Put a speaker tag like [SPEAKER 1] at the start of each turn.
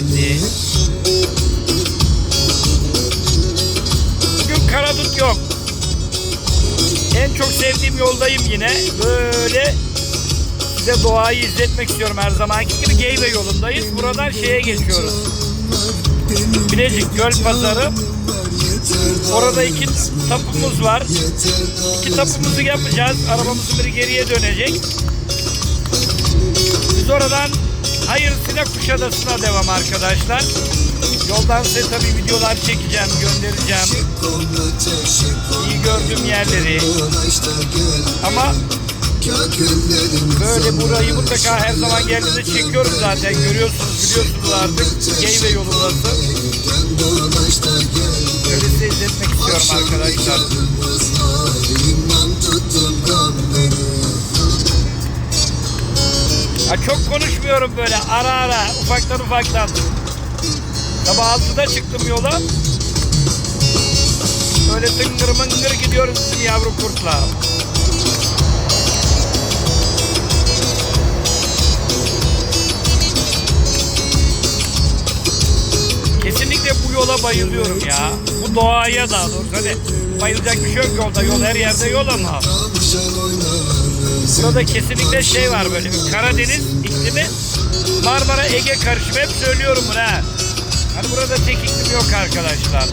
[SPEAKER 1] geldi. Bugün karadut yok. En çok sevdiğim yoldayım yine. Böyle size doğayı izletmek istiyorum her zamanki gibi Geyve yolundayız. Buradan şeye geçiyoruz. Bilecik Göl Pazarı. Orada iki tapumuz var. İki tapumuzu yapacağız. Arabamızın biri geriye dönecek. Biz oradan hayırlısıyla Kuşadası'na devam arkadaşlar. Yoldan size tabii videolar çekeceğim, göndereceğim. İyi gördüğüm yerleri. Ama böyle burayı mutlaka her zaman geldiğinde çekiyorum zaten. Görüyorsunuz, biliyorsunuz artık. Geyve yolu burası. Böyle size izletmek istiyorum arkadaşlar. Ha çok konuşmuyorum böyle ara ara ufaktan ufaktan. Sabah 6'da çıktım yola. Böyle tıngır mıngır gidiyoruz bizim yavru kurtla. Kesinlikle bu yola bayılıyorum ya. Bu doğaya daha doğrusu. Hani bayılacak bir şey yok yolda. Yol her yerde yol ama. Burada kesinlikle şey var böyle bir Karadeniz iklimi Marmara Ege karışımı hep söylüyorum bunu ha. Hani burada tek iklim yok arkadaşlar.